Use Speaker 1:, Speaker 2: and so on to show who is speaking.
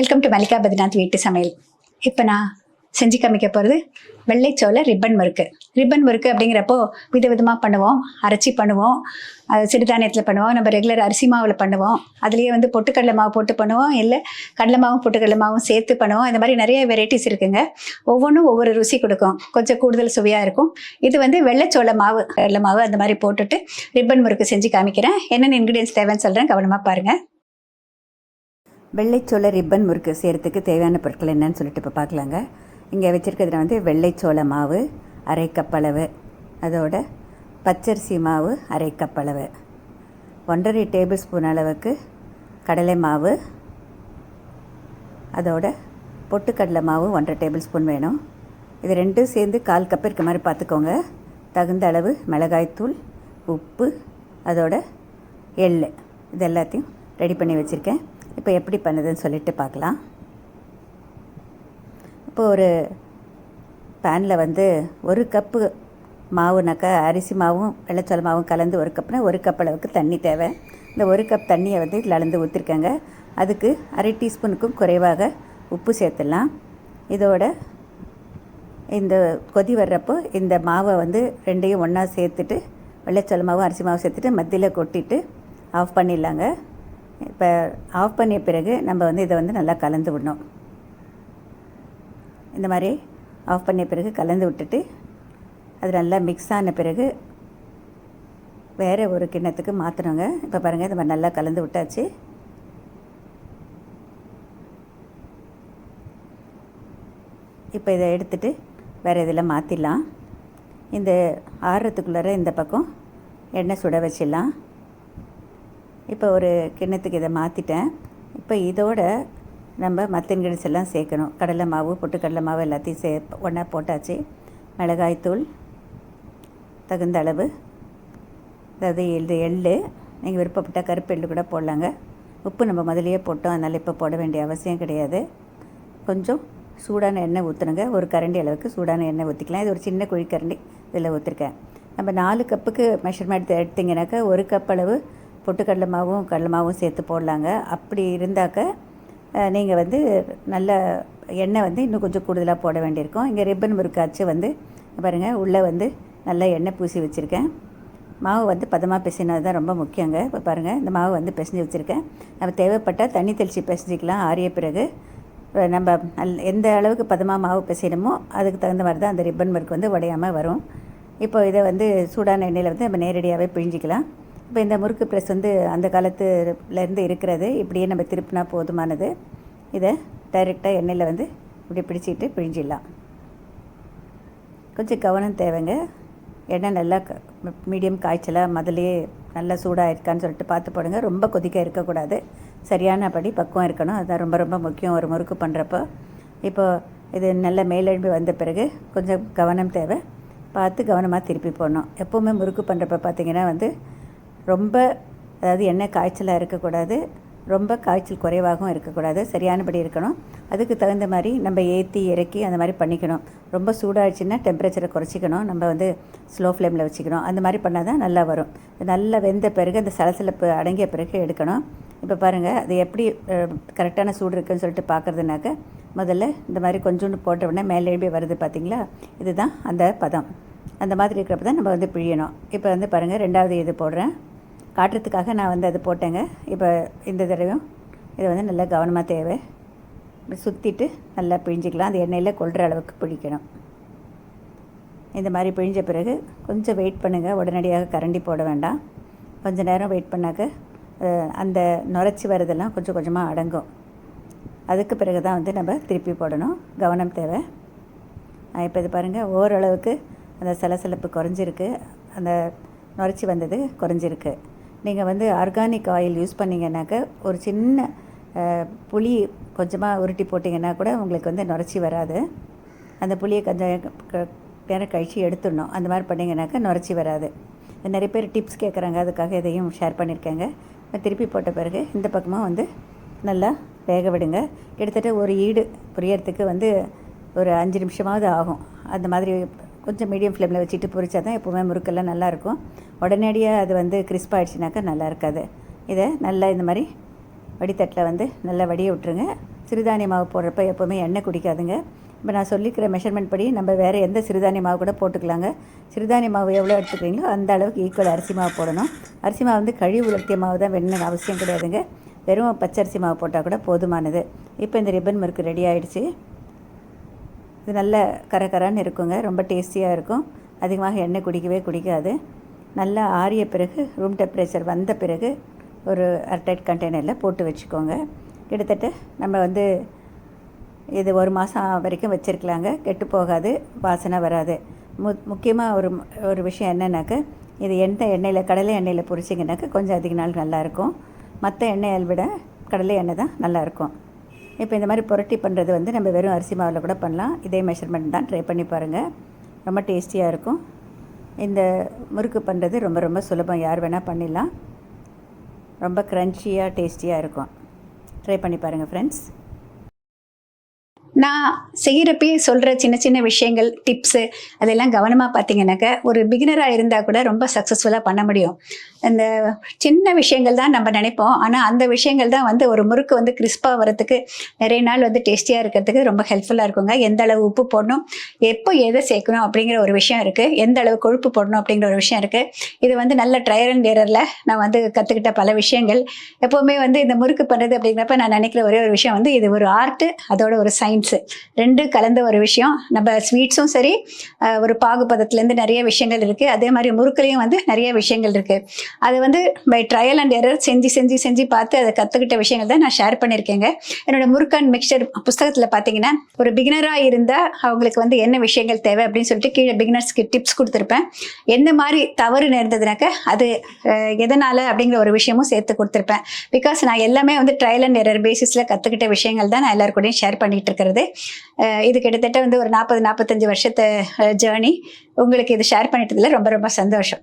Speaker 1: Welcome to Mallika Badrinath வீட்டு சமையல் இப்போ நான் செஞ்சு காமிக்க போகிறது வெள்ளைச்சோள ரிப்பன் முறுக்கு. ரிப்பன் முறுக்கு அப்படிங்கிறப்போ விதவிதமாக பண்ணுவோம். அரைச்சி பண்ணுவோம். சிறுதானியத்தில் பண்ணுவோம். நம்ம ரெகுலர் அரிசி மாவில் பண்ணுவோம். அதுலேயே வந்து பொட்டுக்கடலை மாவு போட்டு பண்ணுவோம். இல்லை கடலை மாவும் பொட்டுக்கடலை மாவும் சேர்த்து பண்ணுவோம். இந்த மாதிரி நிறைய வெரைட்டிஸ் இருக்குங்க. ஒவ்வொன்றும் ஒவ்வொரு ருசி கொடுக்கும். கொஞ்சம் கூடுதல் சுவையாக இருக்கும். இது வந்து வெள்ளைச்சோள மாவு கடலை மாவு அந்த மாதிரி போட்டுட்டு ரிப்பன் முறுக்கு செஞ்சு காமிக்கிறேன். என்னென்ன இன்க்ரீடியன்ஸ் தேவைன்னு சொல்கிறேன் கவனமாக பாருங்கள்
Speaker 2: வெள்ளைச்சோள ரிப்பன் முறுக்கு செய்கிறதுக்கு தேவையான பொருட்கள் என்னன்னு சொல்லிட்டு இப்போ பார்க்கலாங்க இங்கே வச்சுருக்கிறதுல வந்து வெள்ளைச்சோள மாவு அரை கப்பளவு அதோட பச்சரிசி மாவு அரை கப்பளவு ஒன்றரை டேபிள் ஸ்பூன் அளவுக்கு கடலை மாவு அதோட பொட்டுக்கடலை மாவு ஒன்றரை டேபிள் ஸ்பூன் வேணும். இது ரெண்டும் சேர்ந்து கால் கப் இருக்க மாதிரி பார்த்துக்கோங்க தகுந்த அளவு மிளகாய்த்தூள் உப்பு அதோட எள் இது எல்லாத்தையும் ரெடி பண்ணி வச்சுருக்கேன். இப்போ எப்படி பண்ணுதுன்னு சொல்லிட்டு பார்க்கலாம். இப்போ ஒரு பேனில் வந்து ஒரு கப்பு மாவுனாக்கா அரிசி மாவும் வெள்ளச்சோள மாவும் கலந்து ஒரு கப்னா ஒரு கப் அளவுக்கு தண்ணி தேவை. இந்த ஒரு கப் தண்ணியை வந்து இதில் அளந்து அதுக்கு அரை டீஸ்பூனுக்கும் குறைவாக உப்பு சேர்த்துடலாம். இதோட இந்த கொதி வர்றப்போ இந்த மாவை வந்து ரெண்டையும் ஒன்றா சேர்த்துட்டு வெள்ளைச்சோள மாவும் அரிசி மாவும் சேர்த்துட்டு மத்தியில் கொட்டிட்டு ஆஃப் பண்ணிடலாங்க. இப்போ ஆஃப் பண்ணிய பிறகு நம்ம வந்து இதை வந்து நல்லா கலந்து விடணும். இந்த மாதிரி ஆஃப் பண்ணிய பிறகு கலந்து விட்டுட்டு அது நல்லா மிக்ஸ் ஆன பிறகு வேறு ஒரு கிண்ணத்துக்கு மாற்றணுங்க இப்போ பாருங்கள் இந்த மாதிரி நல்லா கலந்து விட்டாச்சு. இப்போ இதை எடுத்துட்டு வேறு இதில் மாற்றிடலாம் இந்த ஆறுறதுக்குள்ளார இந்த பக்கம் எண்ணெய் சுட வச்சிடலாம். இப்போ ஒரு கிண்ணத்துக்கு இதை மாற்றிட்டேன் இப்போ இதோட நம்ம மற்ற இன்கிரீடியன்ஸ் எல்லாம் சேர்க்கணும். கடலை மாவு பொட்டுக்கடலை மாவு எல்லாத்தையும் சே ஒன்றா போட்டாச்சு. மிளகாய்த்தூள் தகுந்த அளவு. அதாவது எள் எள் நீங்கள் விருப்பப்பட்ட கருப்பு எள்ளு கூட போடலாங்க. உப்பு நம்ம முதலையே போட்டோம். அதனால் இப்போ போட வேண்டிய அவசியம் கிடையாது. கொஞ்சம் சூடான எண்ணெய் ஊற்றுனுங்க ஒரு கரண்டி அளவுக்கு சூடான எண்ணெய் ஊற்றிக்கலாம் இது ஒரு சின்ன குழிக்கரண்டி இதில் ஊற்றிருக்கேன் நம்ம நாலு கப்புக்கு மெஷர்மெண்ட் எடுத்திங்கனாக்கா ஒரு கப் அளவு பொட்டுக்கடலை மாவும் கடலை மாவும் சேர்த்து போடலாங்க. அப்படி இருந்தாக்க நீங்கள் வந்து நல்ல எண்ணெய் வந்து இன்னும் கொஞ்சம் கூடுதலாக போட வேண்டியிருக்கும். இங்கே ரிப்பன் முறுக்காச்சு வந்து பாருங்கள் உள்ளே வந்து நல்லா எண்ணெய் பூசி வச்சுருக்கேன். மாவு வந்து பதமாக பிசைனது தான் ரொம்ப முக்கியங்க. இப்போ பாருங்கள் இந்த மாவு வந்து பிசைஞ்சு வச்சுருக்கேன். நம்ம தேவைப்பட்டால் தண்ணி தெளித்து பிசைஞ்சிக்கலாம். ஆறிய பிறகு நம்ம நல் எந்த அளவுக்கு பதமாக மாவு பிசையணுமோ அதுக்கு தகுந்த மாதிரி தான் அந்த ரிப்பன் ஒர்க் வந்து உடையாமல் வரும். இப்போ இதை வந்து சூடான எண்ணெயில் வந்து நம்ம நேரடியாகவே பிழிஞ்சிக்கலாம். இப்போ இந்த முறுக்கு ப்ரெஸ் வந்து அந்த காலத்துலேருந்து இருக்கிறது. இப்படியே நம்ம திருப்பினா போதுமானது. இதை டைரெக்டாக எண்ணெயில் வந்து இப்படி பிடிச்சிட்டு பிழிஞ்சிடலாம். கொஞ்சம் கவனம் தேவைங்க. எண்ணெய் நல்லா மீடியம் காய்ச்சலாக முதலையே நல்லா சூடாக இருக்கான்னு சொல்லிட்டு பார்த்து போடுங்க. ரொம்ப கொதிக்க இருக்கக்கூடாது. சரியானபடி பக்குவம் இருக்கணும். அதுதான் ரொம்ப ரொம்ப முக்கியம் ஒரு முறுக்கு பண்ணுறப்போ இப்போது இது நல்ல மேலெழும்பி வந்த பிறகு கொஞ்சம் கவனம் தேவை. பார்த்து கவனமாக திருப்பி போடணும். எப்போவுமே முறுக்கு பண்ணுறப்ப பார்த்திங்கன்னா வந்து ரொம்ப அதாவது எண்ணெய் காய்ச்சலாக இருக்கக்கூடாது ரொம்ப காய்ச்சல் குறைவாகவும் இருக்கக்கூடாது சரியானபடி இருக்கணும். அதுக்கு தகுந்த மாதிரி நம்ம ஏற்றி இறக்கி அந்த மாதிரி பண்ணிக்கணும். ரொம்ப சூடாகிடுச்சுன்னா டெம்பரேச்சரை குறைச்சிக்கணும். நம்ம வந்து ஸ்லோ ஃப்ளேமில் வச்சுக்கணும். அந்த மாதிரி பண்ணால் தான் நல்லா வரும். நல்லா வெந்த பிறகு அந்த சலசலப்பு அடங்கிய பிறகு எடுக்கணும். இப்போ பாருங்கள் அது எப்படி கரெக்டான சூடு இருக்குன்னு சொல்லிட்டு பார்க்குறதுனாக்க முதல்ல இந்த மாதிரி கொஞ்சோண்டு போட்ட உடனே மேலே எழுப்பி வருது பார்த்தீங்களா இதுதான் அந்த பதம். அந்த மாதிரி இருக்கிறப்ப தான் நம்ம வந்து பிழியணும். இப்போ வந்து பாருங்கள் ரெண்டாவது இது போடுறேன். காட்டுறதுக்காக நான் வந்து அது போட்டேங்க. இப்போ இந்த தடவையும் இதை வந்து நல்லா கவனமாக தேவை. சுற்றிட்டு நல்லா பிழிஞ்சிக்கலாம். அந்த எண்ணெயில் கொள்கிற அளவுக்கு பிழிக்கணும். இந்த மாதிரி பிழிஞ்ச பிறகு கொஞ்சம் வெயிட் பண்ணுங்கள் உடனடியாக கரண்டி போட வேண்டாம். கொஞ்சம் நேரம் வெயிட் பண்ணாக்க அந்த நுரைச்சி வரதெல்லாம் கொஞ்சம் கொஞ்சமாக அடங்கும். அதுக்கு பிறகு தான் வந்து நம்ம திருப்பி போடணும். கவனம் தேவை. இப்போ இது பாருங்கள் ஓரளவுக்கு அந்த சலசலப்பு குறைஞ்சிருக்கு. அந்த நுரைச்சி வந்தது குறைஞ்சிருக்கு. நீங்கள் வந்து ஆர்கானிக் ஆயில் யூஸ் பண்ணிங்கன்னாக்க ஒரு சின்ன புளி கொஞ்சமாக உருட்டி போட்டிங்கன்னா கூட உங்களுக்கு வந்து நுரைச்சி வராது. அந்த புளியை கொஞ்சம் நேரம் கழித்து எடுத்துடணும். அந்த மாதிரி பண்ணிங்கனாக்கா நுரைச்சி வராது. நிறைய பேர் டிப்ஸ் கேட்குறாங்க. அதுக்காக இதையும் ஷேர் பண்ணியிருக்கேங்க. திருப்பி போட்ட பிறகு இந்த பக்கமாக வந்து நல்லா வேக விடுங்க. கிட்டத்தட்ட ஒரு ஈடு புரியறதுக்கு வந்து ஒரு அஞ்சு நிமிஷமாவது ஆகும். அந்த மாதிரி கொஞ்சம் மீடியம் ஃப்ளேமில் வச்சுட்டு பொரிச்சா தான் எப்போவுமே முறுக்கெல்லாம் நல்லாயிருக்கும். உடனடியாக அது வந்து கிறிஸ்ப் ஆகிடுச்சினாக்கா நல்லா இருக்காது இதை நல்லா இந்த மாதிரி வடித்தட்டில் வந்து நல்லா வடிய விட்டுருங்க. சிறுதானிய மாவு போடுறப்ப எப்போவுமே எண்ணெய் குடிக்காதுங்க. இப்போ நான் சொல்லிக்கிற மெஷர்மெண்ட் படி நம்ம வேறு எந்த சிறுதானிய மாவு கூட போட்டுக்கலாங்க. சிறுதானிய மாவு எவ்வளோ எடுத்துக்கிறீங்களோ அந்த அளவுக்கு ஈக்குவல் அரிசி மாவு போடணும். அரிசி மாவு வந்து கழிவு உலர்த்திய மாவு தான் வேணும்னு அவசியம் கிடையாதுங்க. வெறும் பச்சரிசி மாவு போட்டால் கூட போதுமானது. இப்போ இந்த ரிப்பன் முறுக்கு ரெடி ஆகிடுச்சு இது நல்ல கரகரன்னு இருக்குங்க. ரொம்ப டேஸ்டியாக இருக்கும். அதிகமாக எண்ணெய் குடிக்கவே குடிக்காது. நல்லா ஆறிய பிறகு ரூம் டெம்பரேச்சர் வந்த பிறகு ஒரு ஏர்டைட் கண்டெய்னரில் போட்டு வச்சுக்கோங்க. கிட்டத்தட்ட நம்ம வந்து இது ஒரு மாதம் வரைக்கும் வச்சுருக்கலாங்க. கெட்டு போகாது வாசனை வராது. மு முக்கியமாக ஒரு ஒரு விஷயம் என்னென்னாக்க இது எந்த எண்ணெயில் கடலை எண்ணெயில் பொரிச்சிங்கனாக்கா கொஞ்சம் அதிக நாள் நல்லாயிருக்கும் மற்ற எண்ணெயை விட கடலை எண்ணெய் தான் நல்லாயிருக்கும் இப்போ இந்த மாதிரி புரட்டி பண்ணுறது வந்து நம்ம வெறும் அரிசி மாவில் கூட பண்ணலாம். இதே மெஷர்மெண்ட் தான். ட்ரை பண்ணி பாருங்கள் ரொம்ப டேஸ்டியாக இருக்கும். இந்த முறுக்கு பண்ணுறது ரொம்ப ரொம்ப சுலபம். யார் வேணால் பண்ணிடலாம். ரொம்ப க்ரன்ச்சியாக டேஸ்டியாக இருக்கும். ட்ரை பண்ணி பாருங்கள் ஃப்ரெண்ட்ஸ்
Speaker 1: நான் செய்கிறப்பயே சொல்கிற சின்ன சின்ன விஷயங்கள் டிப்ஸு அதெல்லாம் கவனமாக பார்த்தீங்கன்னாக்க ஒரு பிகினராக இருந்தால் கூட ரொம்ப சக்ஸஸ்ஃபுல்லாக பண்ண முடியும். அந்த சின்ன விஷயங்கள் தான் நம்ம நினைப்போம். ஆனால் அந்த விஷயங்கள் தான் வந்து ஒரு முறுக்கு வந்து கிறிஸ்பாக வரத்துக்கு நிறைய நாள் வந்து டேஸ்டியாக இருக்கிறதுக்கு ரொம்ப ஹெல்ப்ஃபுல்லாக இருக்குங்க. எந்த அளவு உப்பு போடணும் எப்போ எதை சேர்க்கணும் அப்படிங்கிற ஒரு விஷயம் இருக்குது எந்த அளவு கொழுப்பு போடணும் அப்படிங்கிற ஒரு விஷயம் இருக்குது இது வந்து நல்ல ட்ரையர் அண்ட் ஏரரில் நான் வந்து கற்றுக்கிட்ட பல விஷயங்கள். எப்போவுமே வந்து இந்த முறுக்கு பண்ணுறது அப்படிங்கிறப்ப நான் நினைக்கிற ஒரே ஒரு விஷயம் வந்து இது ஒரு ஆர்ட்டு அதோட ஒரு சயின்ஸு ரெண்டு கலந்த ஒரு விஷயம். நம்ம ஸ்வீட்ஸும் சரி ஒரு பாகுபதத்துலேருந்து நிறைய விஷயங்கள் இருக்குது அதே மாதிரி முறுக்குலேயும் வந்து நிறைய விஷயங்கள் இருக்குது அது வந்து பை ட்ரையல் அண்ட் எரர் செஞ்சு செஞ்சு செஞ்சு பார்த்து அதை கற்றுக்கிட்ட விஷயங்கள் தான் நான் ஷேர் பண்ணியிருக்கேங்க. என்னோட முறுக்கு அண்ட் மிக்சர் புஸ்தகத்தில் பார்த்தீங்கன்னா ஒரு பிகினராக இருந்தால் அவங்களுக்கு வந்து என்ன விஷயங்கள் தேவை அப்படின்னு சொல்லிட்டு கீழே பிகினர்ஸ்க்கு டிப்ஸ் கொடுத்துருப்பேன். எந்த மாதிரி தவறு நேர்ந்ததுனாக்க அது எதனால் அப்படிங்கிற ஒரு விஷயமும் சேர்த்து கொடுத்துருப்பேன். பிகாஸ் நான் எல்லாமே வந்து ட்ரையல் அண்ட் எரர் பேசிஸில் கற்றுக்கிட்ட விஷயங்கள் தான் நான் எல்லாரு கூடயும் ஷேர் பண்ணிகிட்டு இருக்கிறது. இது கிட்டத்தட்ட வந்து ஒரு நாற்பது நாற்பத்தஞ்சு வருஷத்தை ஜேர்னி உங்களுக்கு இது ஷேர் பண்ணிட்டதுல ரொம்ப ரொம்ப சந்தோஷம்.